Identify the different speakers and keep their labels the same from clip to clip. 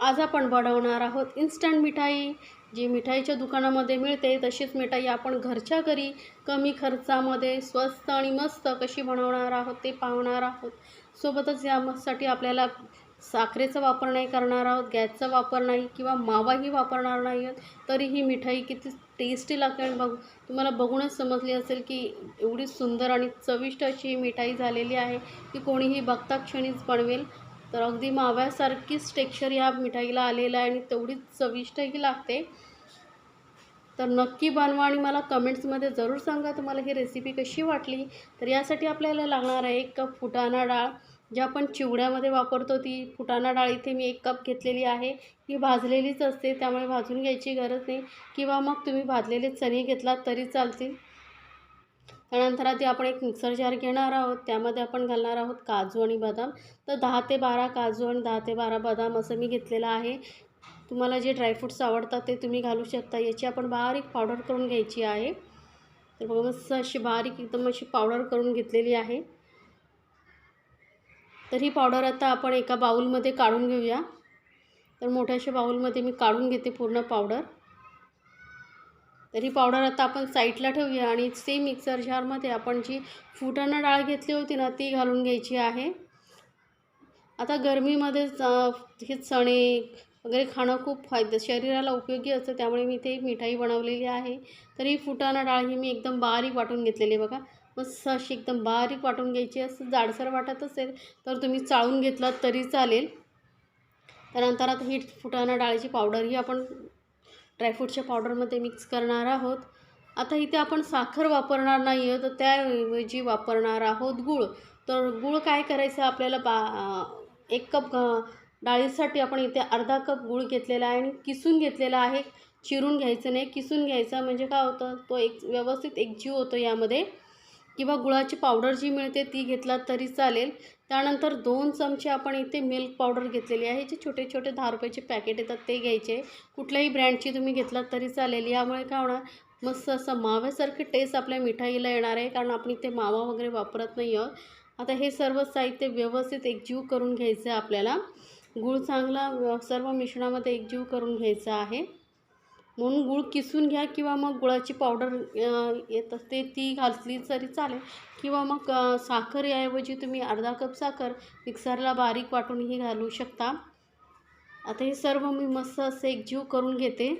Speaker 1: आज आपण बनवणार आहोत इन्स्टंट मिठाई. जी मिठाईच्या दुकानामध्ये मिळते तशीच मिठाई आपण घरच्या घरी कमी खर्चामध्ये स्वस्त आणि मस्त कशी बनवणार आहोत ते पाहणार आहोत. सोबतच यासाठी आपल्याला साखरेचा वापर नाही करणार आहोत गॅसचा वापर नाही किंवा मावाही वापरणार नाही आहोत. तरी ही मिठाई किती टेस्टी लागते आणि बघ तुम्हाला बघूनच समजली असेल की एवढी सुंदर आणि चविष्ट अशी ही मिठाई झालेली आहे की कोणीही बघता क्षणीच बनवेल. तर अगदी माव्यासारखीच टेक्स्चर ह्या मिठाईला आलेलं आहे आणि तेवढीच चविष्टही लागते. तर नक्की बनवा आणि मला कमेंट्समध्ये जरूर सांगा तुम्हाला ही रेसिपी कशी वाटली. तर यासाठी आपल्याला लागणार आहे एक कप फुटाणा डाळ. जे आपण चिवड्यामध्ये वापरतो ती फुटाणा डाळ इथे मी एक कप घेतलेली आहे. ही भाजलेलीच असते त्यामुळे भाजून घ्यायची गरज नाही. किंवा मग तुम्ही भाजलेले चणे घेतलात तरी चालतील. त्यानंतर आधी आपण एक मिक्सर जार घेणार आहोत. त्यामध्ये आपण घालणार आहोत काजू आणि बदाम. तर दहा ते बारा काजू आणि दहा ते बारा बदाम असं मी घेतलेलं आहे. तुम्हाला जे ड्रायफ्रूट्स आवडतात ते तुम्ही घालू शकता. याची आपण बारीक पावडर करून घ्यायची आहे. तर बघा मस्त अशी बारीक एकदम अशी पावडर करून घेतलेली आहे. तर ही पावडर आता आपण एका बाऊलमध्ये काढून घेऊया. तर मोठ्याशा बाऊलमध्ये मी काढून घेते पूर्ण पावडर तर ही पावडर आता आपण साईडला ठेवूया आणि सेम मिक्सर जारमध्ये आपण जी फुटाणा डाळ घेतली होती ना ती घालून घ्यायची आहे. आता गरमीमध्ये हे चणे वगैरे खाणं खूप फायदे शरीराला उपयोगी असतं त्यामुळे मी ते मिठाई बनवलेली आहे. तर ही फुटाणा डाळ ही मी एकदम बारीक वाटून घेतलेली आहे बघा. मस्त अशी एकदम बारीक वाटून घ्यायची असं जाडसर वाटत असेल तर तुम्ही चाळून घेतलात तरी चालेल. त्यानंतर आता ही फुटाणा डाळीची पावडर ही आपण ड्रायफ्रूटच्या पावडरमध्ये मिक्स करणार आहोत. आता इथे आपण साखर वापरणार नाही आहे तर त्याऐवजी वापरणार आहोत गूळ. तर गूळ काय करायचं आपल्याला बा एक कप डाळीसाठी आपण इथे अर्धा कप गूळ घेतलेला आहे आणि किसून घेतलेला आहे. चिरून घ्यायचं नाही किसून घ्यायचा म्हणजे काय होतं तो एक व्यवस्थित एकजीव होतो यामध्ये. किंवा गुळाची पावडर जी मिळते ती घेतलात तरी चालेल. त्यानंतर दोन चमचे आपण इथे मिल्क पावडर घेतलेली आहे. जे छोटे छोटे दहा रुपयाचे पॅकेट येतात ते घ्यायचे. कुठल्याही ब्रँडची तुम्ही घेतलात तरी चालेल. यामुळे काय होणार? मस्त असं माव्यासारखी टेस्ट आपल्या मिठाईला येणार आहे. कारण आपण इथे मावा वगैरे वापरत नाही आहोत आता हे सर्व साहित्य व्यवस्थित एकजीव करून घ्यायचं आहे आपल्याला. गूळ चांगला सर्व मिश्रणामध्ये एकजीव करून घ्यायचा आहे. म्हणून गूळ किसून घ्या किंवा मग गुळाची पावडर येत असते ती घातली तरी चालेल. किंवा मग साखर याऐवजी तुम्ही अर्धा कप साखर मिक्सरला बारीक वाटूनही घालू शकता. आता हे सर्व मी मस्त असं एकजीव करून घेते.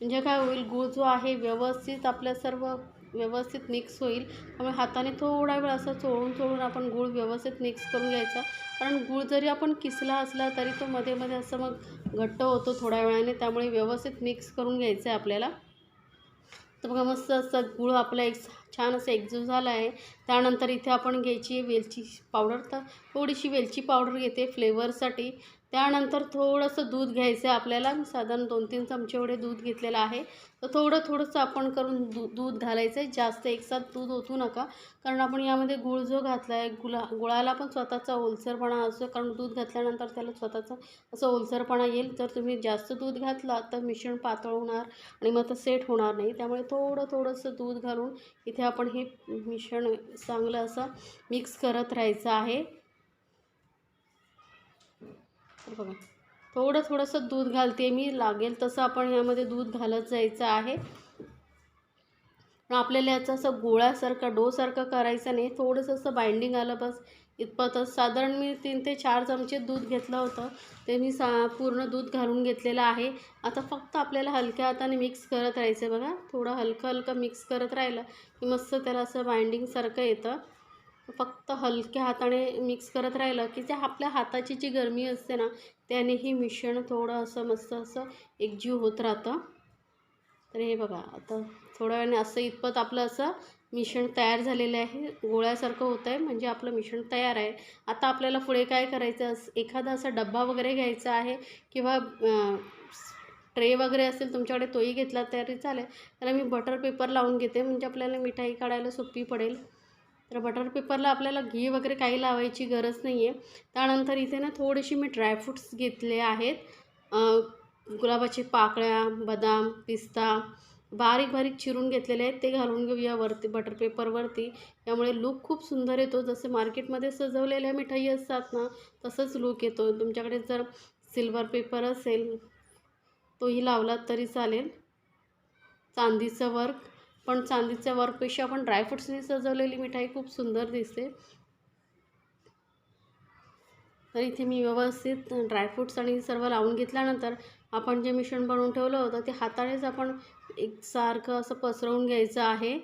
Speaker 1: म्हणजे काय होईल गूळ जो आहे व्यवस्थित आपल्या सर्व व्यवस्थित मिक्स होईल. त्यामुळे हाताने थोडा वेळ असं चोळून चोळून आपण गूळ व्यवस्थित मिक्स करून घ्यायचा. कारण गूळ जरी आपण किसला असला तरी तो मध्ये मध्ये असं मग घट्ट होतो थोड्या वेळाने. त्यामुळे व्यवस्थित मिक्स करून घ्यायचं आहे आपल्याला. तर बघा मस्त असं गूळ आपला एक छान असं एकजीव झाला आहे. त्यानंतर इथे आपण घ्यायची वेलची पावडर तर थोडीशी वेलची पावडर घेते फ्लेवरसाठी त्यानंतर थोडंसं दूध घ्यायचं आहे आपल्याला. साधारण दोन तीन चमचे एवढे दूध घेतलेलं आहे. तर थोडं थोडंसं आपण करून दू दूध घालायचं आहे. जास्त एकसाथ दूध ओतू नका. कारण आपण यामध्ये गुळ जो घातला आहे गुला गुळाला पण स्वतःचा ओलसरपणा असतो कारण दूध घातल्यानंतर त्याला स्वतःचा असं ओलसरपणा येईल. जर तुम्ही जास्त दूध घातला तर मिश्रण पातळ होणार आणि मग तर सेट होणार नाही. त्यामुळे थोडं थोडंसं दूध घालून इथे आपण हे मिश्रण चांगलं असं मिक्स करत राहायचं आहे. तर बघा. थोडं थोडंसं दूध घालते मी लागेल तसं आपण ह्यामध्ये दूध घालत जायचं आहे. आपल्याला याचं असं गोळ्यासारखं डोसारखं करायचं नाही. थोडंसं असं बाइंडिंग आलं बस. इतपतच साधारण मी तीन ते चार चमचे दूध घेतलं होतं. ते मी सा पूर्ण दूध घालून घेतलेलं आहे. आता फक्त आपल्याला हलक्या हाताने मिक्स करत राहायचं बघा. थोडं हलकं हलकं मिक्स करत राहिलं की मस्त त्याला असं बाइंडिंगसारखं येतं. फक्त हलक्या हाताने मिक्स करत राहिलं की जे आपल्या हाताची जी गरमी असते ना त्यानेही मिश्रण थोडं असं मस्त असं एकजीव होत राहतं. तर हे बघा आता थोड्या वेळाने असं इतपत आपलं असं मिश्रण तयार झालेलं आहे. गोळ्यासारखं होतं आहे म्हणजे आपलं मिश्रण तयार आहे. आता आपल्याला पुढे काय करायचं? एखादा असा डब्बा वगैरे घ्यायचा आहे किंवा ट्रे वगैरे असेल तुमच्याकडे तोही घेतला तरी चालेल. त्याला मी बटर पेपर लावून घेते म्हणजे आपल्याला मिठाई काढायला सोपी पडेल. तर बटर पेपरला आपल्याला घी वगैरे काही लावायची गरज नाही आहे त्यानंतर इथे ना थोडेसे मी ड्रायफ्रूट्स घेतले आहेत. गुलाबाची पाकळ्या बदाम पिस्ता बारीक बारीक चिरून घेतलेले आहेत. ते घालून घेऊया वरती बटर पेपरवरती त्यामुळे लूक खूप सुंदर येतो. जसे मार्केटमध्ये सजवलेल्या मिठाई असतात ना तसंच लूक येतो. तुमच्याकडे जर सिल्वर पेपर असेल तोही लावलात तरी चालेल. चांदीचं वर्क पण चांदीच्या वर्कपेक्षा पण ड्रायफ्रुट्सनी सजवलेली मिठाई खूप सुंदर दिसते. तर इथे मी व्यवस्थित ड्रायफ्रुट्स आणि सर्व लावून घेतल्यानंतर आपण जे मिश्रण बनवून ठेवलं होतं ते हातानेच आपण एकसारखं असं पसरवून घ्यायचं आहे.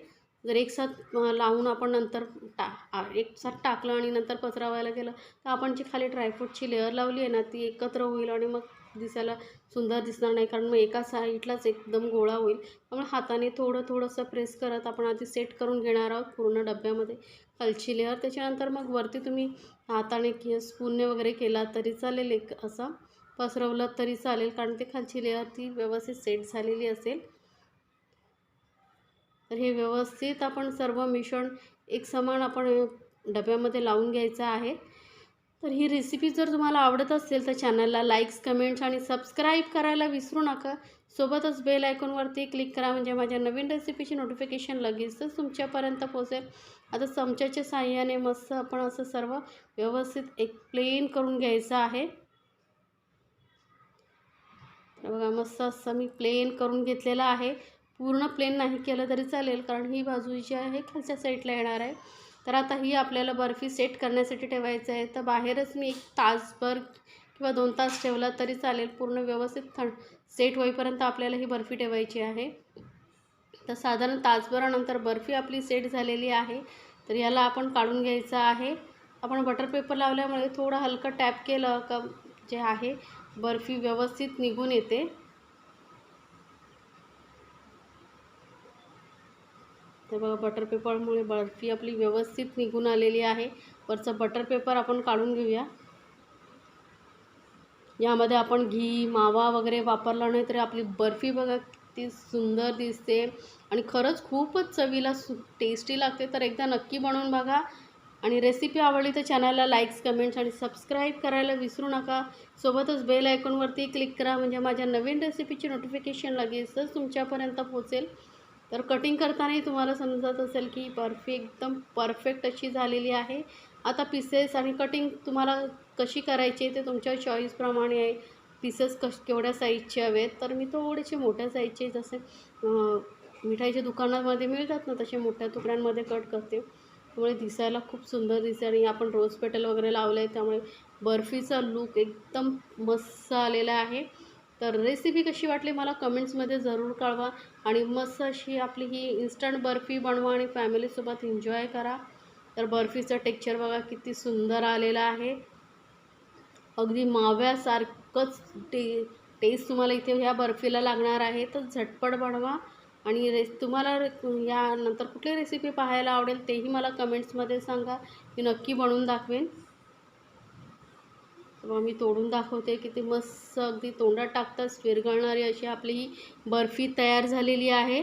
Speaker 1: जर एकसाथ लावून आपण नंतर टा एकसाथ टाकलं आणि नंतर पसरावायला गेलं तर आपण जी खाली ड्रायफ्रूटची लेअर लावली आहे ना ती एकत्र होईल आणि मग दिसायला सुंदर दिसणार नाही कारण मग एका साईडलाच एकदम गोळा होईल. त्यामुळे हाताने थोडं थोडंसं प्रेस करत आपण आधी सेट करून घेणार आहोत पूर्ण डब्यामध्ये. खालची लेअर त्याच्यानंतर मग वरती तुम्ही हाताने कि स्पूनने वगैरे केला तरी चालेल एक असा. पसरवलं तरी चालेल कारण ते खालची लेअर ती व्यवस्थित सेट झालेली असेल. तर हे व्यवस्थित आपण सर्व मिश्रण एक समान आपण डब्यामध्ये लावून घ्यायचं आहे. तर ही रेसिपी जर तुम्हाला आवडत असेल तर चॅनलला लाईक्स कमेंट्स आणि सबस्क्राईब करायला विसरू नका. सोबतच बेल आयकॉनवरती क्लिक करा म्हणजे माझ्या नवीन रेसिपीची नोटिफिकेशन लगेचच तुमच्यापर्यंत पोहोचेल. आता चमच्याच्या साह्याने मस्त आपण असं सर्व व्यवस्थित एक प्लेन करून घ्यायचं आहे. बघा मस्त असं मी प्लेन करून घेतलेलं आहे. पूर्ण प्लेन नाही केलं तरी चालेल कारण ही बाजू जी आहे खालच्या साईडला येणार आहे. तर आता ही आपल्याला बर्फी सेट करण्यासाठी ठेवायचं आहे. तर बाहेरच मी एक तासभर किंवा दोन तास ठेवला तरी चालेल. पूर्ण व्यवस्थित थंड सेट होईपर्यंत आपल्याला ही बर्फी ठेवायची आहे. तर साधारण तासभरानंतर बर्फी आपली सेट झालेली आहे. तर याला आपण काढून घ्यायचं आहे. आपण बटर पेपर लावल्यामुळे थोडं हलकं टॅप केलं का जे आहे बर्फी व्यवस्थित निघून येते. तर बघा बटर पेपरमुळे बर्फी आपली व्यवस्थित निघून आलेली आहे. वरचं बटर पेपर आपण काढून घेऊया. यामध्ये आपण घी मावा वगैरे वापरला नाही तरी आपली बर्फी बघा किती सुंदर दिसते. आणि खरंच खूपच चवीला सु टेस्टी लागते. तर एकदा नक्की बनवून बघा. आणि रेसिपी आवडली तर चॅनलला लाईक्स कमेंट्स आणि सबस्क्राईब करायला विसरू नका. सोबतच बेल आयकॉनवरती क्लिक करा. म्हणजे माझ्या नवीन रेसिपीची नोटिफिकेशन लगेचच तुमच्यापर्यंत पोचेल तर कटिंग करतानाही तुम्हाला समजत असेल की बर्फी एकदम परफेक्ट अशी झालेली आहे. आता पीसेस आणि कटिंग तुम्हाला कशी करायची ते तुमच्या चॉईसप्रमाणे आहे. पीसेस कश केवढ्या साईजचे हवेत. तर मी थोडेसे मोठ्या साईजचे जसे मिठाईच्या दुकानामध्ये मिळतात ना तसे मोठ्या तुकड्यांमध्ये कट करते. त्यामुळे दिसायला खूप सुंदर दिसते आणि आपण रोज पेटल वगैरे लावलं आहे त्यामुळे बर्फीचा लूक एकदम मस्त आलेला आहे. तर रेसिपी कशी वाटली मला कमेंट्समध्ये जरूर कळवा. आणि मस्त अशी आपली ही इन्स्टंट बर्फी बनवा आणि फॅमिलीसोबत एन्जॉय करा. तर बर्फीचं टेक्चर बघा किती सुंदर आलेलं आहे. अगदी माव्यासारखंच टे टेस्ट तुम्हाला इथे ह्या बर्फीला लागणार आहे. तर झटपट बनवा. आणि रेस तुम्हाला यानंतर कुठली रेसिपी पाहायला आवडेल तेही मला कमेंट्समध्ये सांगा. मी नक्की बनवून दाखवेन. मग मी तोडून दाखवते की ते मस्त अगदी तोंडात टाकताच विरघळणारी अशी आपली ही बर्फी तयार झालेली आहे.